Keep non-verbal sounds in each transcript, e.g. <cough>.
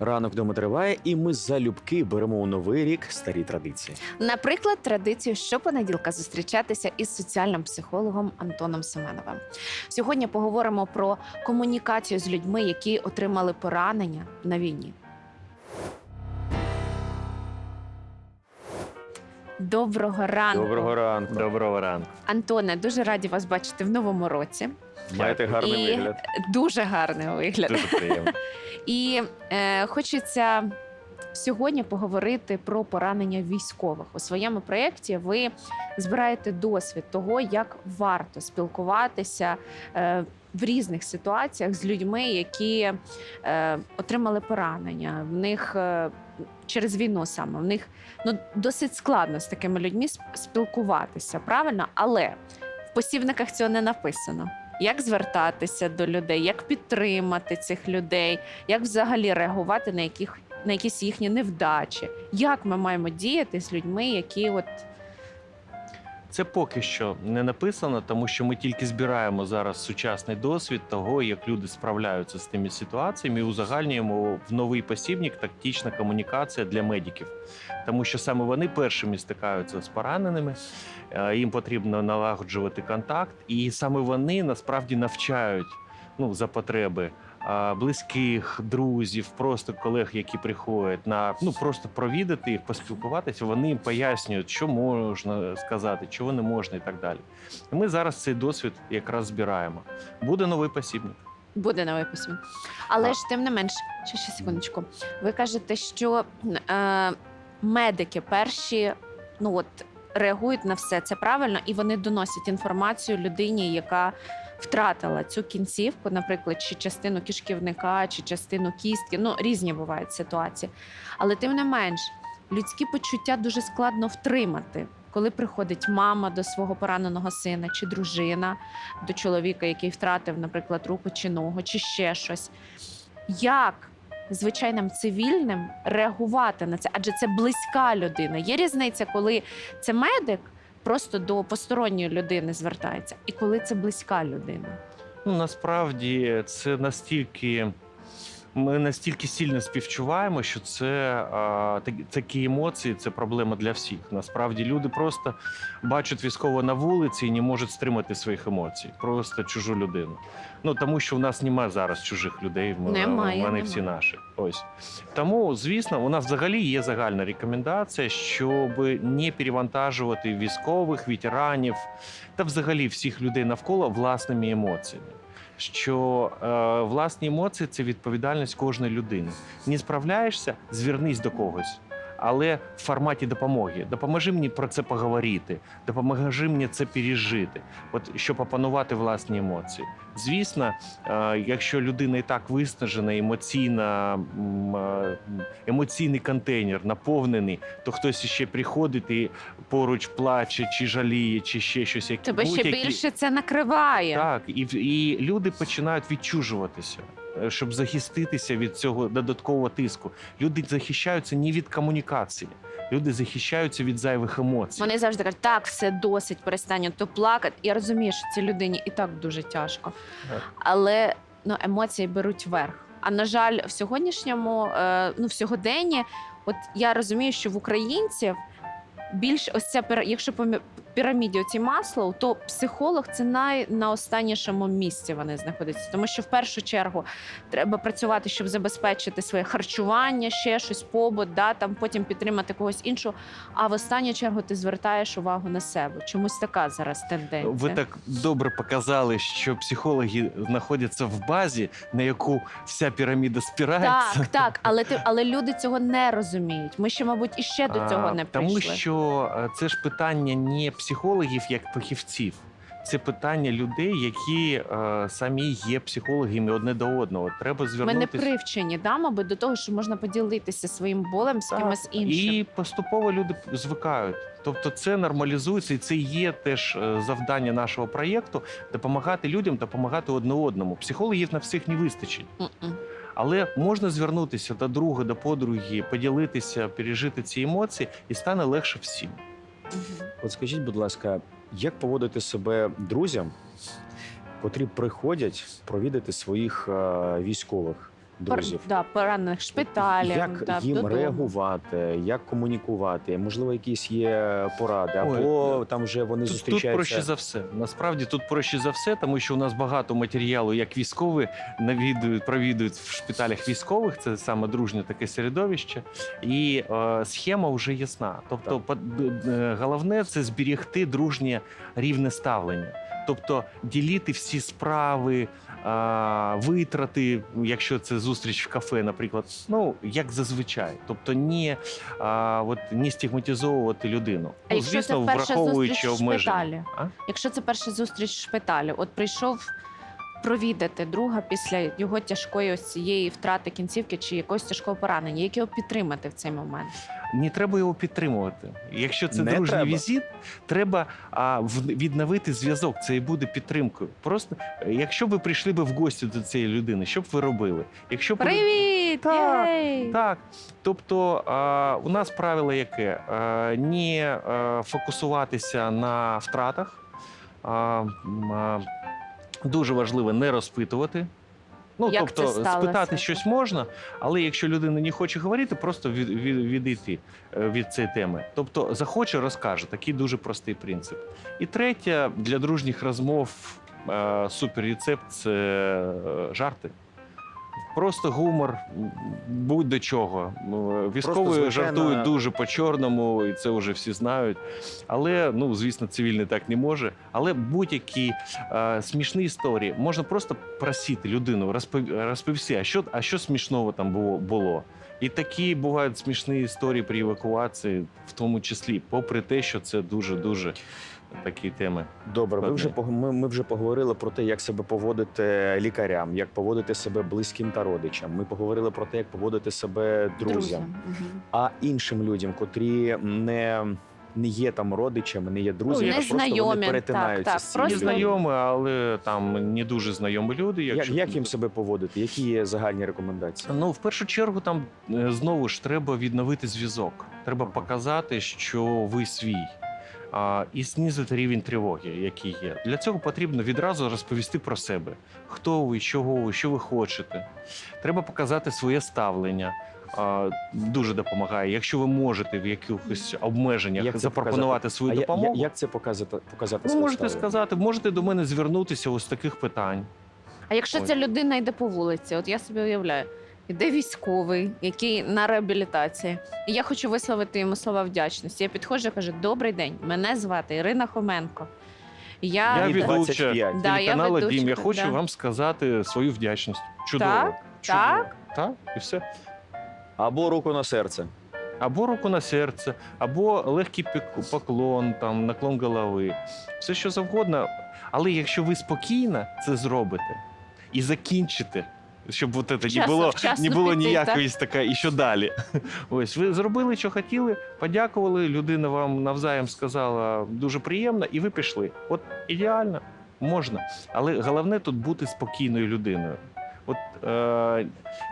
Ранок вдома триває, і ми залюбки беремо у новий рік старі традиції. Наприклад, традицію щопонеділка зустрічатися із соціальним психологом Антоном Семеновим. Сьогодні поговоримо про комунікацію з людьми, які отримали поранення на війні. Доброго ранку, Доброго ранку. Доброго ранку. Антоне. Дуже раді вас бачити в новому році. Маєте гарний І- вигляд. Дуже гарний вигляд. Дуже приємно. <laughs> І е, хочеться сьогодні поговорити про поранення військових. У своєму проєкті ви збираєте досвід того, як варто спілкуватися е, в різних ситуаціях з людьми, які е, отримали поранення. В них е, через війну саме в них ну досить складно з такими людьми спілкуватися, правильно? Але в посівниках цього не написано. Як звертатися до людей, як підтримати цих людей, як взагалі реагувати на яких на якісь їхні невдачі? Як ми маємо діяти з людьми, які от Це поки що не написано, тому що ми тільки збираємо зараз сучасний досвід того, як люди справляються з тими ситуаціями, і узагальнюємо в новий посібник тактична комунікація для медиків, тому що саме вони першими стикаються з пораненими, е, їм потрібно налагоджувати контакт, і саме вони насправді навчають ну, за потреби. Близьких, друзів, просто колег, які приходять на ну просто провідати їх, поспілкуватися. Вони пояснюють, що можна сказати, чого не можна, і так далі. І ми зараз цей досвід якраз збираємо. Буде новий посібник. буде на виписі. Але А. ж тим не менш, ще, ще секундочку. Ви кажете, що е, медики перші ну от реагують на все це правильно, і вони доносять інформацію людині, яка втратила цю кінцівку, наприклад, чи частину кишківника, чи частину кістки. Ну різні бувають ситуації. Але тим не менш, людські почуття дуже складно втримати. Коли приходить мама до свого пораненого сина чи дружина до чоловіка, який втратив, наприклад, руку чи ногу, чи ще щось. Як звичайним цивільним реагувати на це? Адже це близька людина. Є різниця, коли це медик просто до посторонньої людини звертається, і коли це близька людина. Ну насправді це настільки. Ми настільки сильно співчуваємо, що це а, такі емоції, це проблема для всіх. Насправді люди просто бачать військового на вулиці і не можуть стримати своїх емоцій. Просто чужу людину. Ну тому що в нас немає зараз чужих людей. Ми, Немає, вони всі немає. наші. Ось тому, звісно, у нас взагалі є загальна рекомендація, щоб не перевантажувати військових, ветеранів та взагалі всіх людей навколо власними емоціями. Що е, власні емоції це відповідальність кожної людини. Не справляєшся, звернись до когось. Але в форматі допомоги. Допоможи мені про це поговорити, допоможи мені це пережити, от щоб опанувати власні емоції. Звісно, е, якщо людина і так виснажена, емоційна, е, емоційний контейнер наповнений, то хтось ще приходить і поруч плаче, чи жаліє, чи ще щось. як- Тебе ще більше це накриває. так, і, і люди починають відчужуватися, щоб захиститися від цього додаткового тиску. Люди захищаються не від комунікації, люди захищаються від зайвих емоцій. Вони завжди кажуть, так, все досить, перестань то плакати. Я розумію, що цій людині і так дуже тяжко. Так. Але ну, емоції беруть верх. А на жаль, в сьогоднішньому, е, ну в сьогоденні, от я розумію, що в українців більш ось ця якщо піраміді оці масло, то психолог це най на останнішому місці вони знаходяться. Тому що в першу чергу треба працювати, щоб забезпечити своє харчування, ще щось, побут, да, там потім підтримати когось іншого. А в останню чергу ти звертаєш увагу на себе. Чомусь така зараз тенденція. Ви так добре показали, що психологи знаходяться в базі, на яку вся піраміда спирається. Так, так, але ти але люди цього не розуміють. Ми ще, мабуть, іще до цього А, не Тому що е, це ж питання не психологів як фахівців. Це питання людей, які е, самі є психологами одне до одного. Треба Ми не привчені, да, мабуть, до того, що можна поділитися своїм болем з кимось іншим. І поступово люди звикають. Тобто це нормалізується, і це є теж е, завдання нашого проєкту допомагати людям, допомагати одне одному. Психологів на всіх не вистачить. Мгм. Але можна звернутися до друга, до подруги, поділитися, пережити ці емоції, і стане легше всім. От скажіть, будь ласка, як поводити себе друзям, котрі приходять провідати своїх е, військових? Друзів. да, поранених шпиталів. Як да, їм додому. реагувати, як комунікувати? Можливо, якісь є поради, або е, там вже вони Тут, тут проще за все. Насправді тут проще за все, тому що у нас багато матеріалу, як військові навідують, провідують в шпиталях військових. Це саме дружнє таке середовище, і е, схема вже ясна. Тобто, Так. е, головне це зберігти дружнє рівне ставлення. Тобто ділити всі справи, витрати, якщо це зустріч в кафе, наприклад, ну як зазвичай. Тобто, ні, а, от, не стигматизовувати людину. А ну, якщо це звісно, перша враховуючи зустріч в обмеження. шпиталі? А? Якщо це перша зустріч в шпиталі, от прийшов провідати друга після його тяжкої ось цієї втрати кінцівки чи якогось тяжкого поранення, як його підтримати в цей момент? Не треба його підтримувати. Якщо це Не дружній треба. візит, треба а, в- відновити зв'язок. Це і буде підтримкою. Просто е, якщо ви прийшли би в гості до цієї людини, що б ви робили? Якщо б ви- Привіт! Так, Єй! Так, тобто а, у нас правило яке? А, не а, фокусуватися на втратах. А, м, а, дуже важливо не розпитувати. Ну, Як тобто, це спитати щось можна, але якщо людина не хоче говорити, просто від, від, відійти е, від цієї теми. Тобто захоче, розкаже. Такий дуже простий принцип. І третє, для дружніх розмов е, суперрецепт це е, жарти. Просто гумор, будь до чого. М, Військові звичайна- жартують дуже по-чорному, і це вже всі знають. Але, ну, звісно, цивільний так не може. Але будь-які е, смішні історії можна просто просити людину, розпов... розповісти, а що, а що смішного там було, було. І такі бувають смішні історії при евакуації, в тому числі, попри те, що це дуже-дуже такі теми. Добре, ви вже ми, ми вже поговорили про те, як себе поводити лікарям, як поводити себе близьким та родичам. Ми поговорили про те, як поводити себе друзям. Мгм. А іншим людям, котрі не, не є там родичами, не є друзями, Ну, а просто вони перетинаються так, цією просто- людиною. Знайомі, але там не дуже знайомі люди. Як, Якщо як їм себе поводити? Які є загальні рекомендації? Ну, в першу чергу, там е, знову ж треба відновити зв'язок. Треба показати, що ви свій. А, і знизити рівень тривоги, який є. Для цього потрібно відразу розповісти про себе: хто ви, чого ви, що ви хочете. Треба показати своє ставлення. А, дуже допомагає. Якщо ви можете в якихось обмеженнях Як запропонувати показати? свою а допомогу, я- як це показати? показати ви своє можете ставлення? сказати, можете до мене звернутися ось таких питань. А якщо Ой. ця людина йде по вулиці, от я собі уявляю, іде військовий, який на реабілітації, і я хочу висловити йому слова вдячності. Я підходжу і кажу: Добрий день, мене звати Ірина Хоменко. Я, Я ведуча 25. Да, я телеканалу Дім. Я хочу да. вам сказати свою вдячність. Чудово. Так, Чудово. так. Так, і все. Або руку на серце. Або руку на серце, або легкий поклон, там, наклон голови. Все що завгодно. Але якщо ви спокійно це зробите і закінчите, щоб от це не було, вчасно не було піти, ніякої така, і що далі. <laughs> Ось ви зробили, що хотіли, подякували. Людина вам навзаєм сказала дуже приємно, і ви пішли. От ідеально, можна. Але головне тут бути спокійною людиною. От е,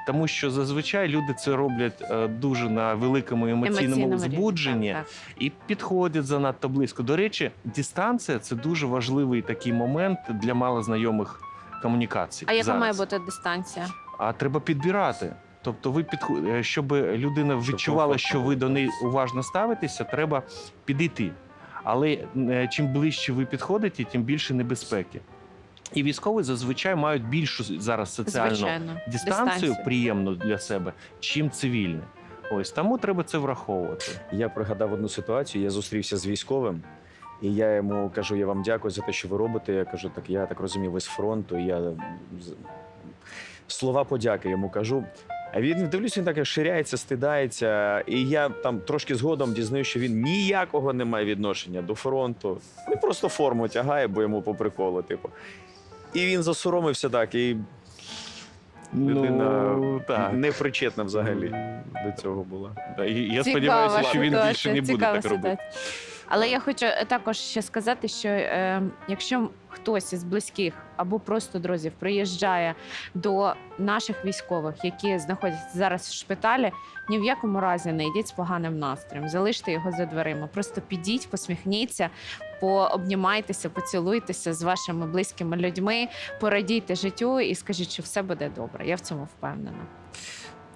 тому, що зазвичай люди це роблять е, дуже на великому емоційному Емоційному збудженні Так, так. і підходять занадто близько. До речі, дистанція це дуже важливий такий момент для малознайомих комунікацій. А яка зараз. має бути дистанція? А треба підбирати. Тобто, ви підход... е, щоб людина відчувала, що ви до неї уважно ставитеся, треба підійти. Але е, чим ближче ви підходите, тим більше небезпеки. І військові зазвичай мають більшу зараз соціальну Звичайно. дистанцію, Дистанцію. приємну для себе, чим цивільне. Ось тому треба це враховувати. Я пригадав одну ситуацію. Я зустрівся з військовим, і я йому кажу: я вам дякую за те, що ви робите. Я кажу, так я так розумію, ви з фронту. І я слова подяки йому кажу. А він дивлюсь, він так ширяється, стидається. І я там трошки згодом дізнаю, що він ніякого не має відношення до фронту. Він просто форму тягає, бо йому по приколу, типу. І він засоромився так, і людина Ну, так. не причетна взагалі до цього була. І Я Цікава сподіваюся, що він більше не буде так робити. Але я хочу е, також ще сказати, що е, якщо хтось із близьких або просто друзів приїжджає до наших військових, які знаходяться зараз в шпиталі, ні в якому разі не йдіть з поганим настроєм, залиште його за дверима. Просто підіть, посміхніться, пообнімайтеся, поцілуйтеся з вашими близькими людьми, порадійте життю і скажіть, що все буде добре. Я в цьому впевнена.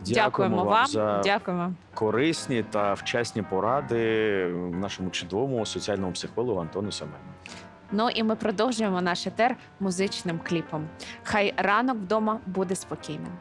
Дякуємо, вам за Дякуємо. корисні та вчасні поради нашому чудовому соціальному психологу Антону Семену. Ну і ми продовжуємо наш етер музичним кліпом. Хай ранок вдома буде спокійним.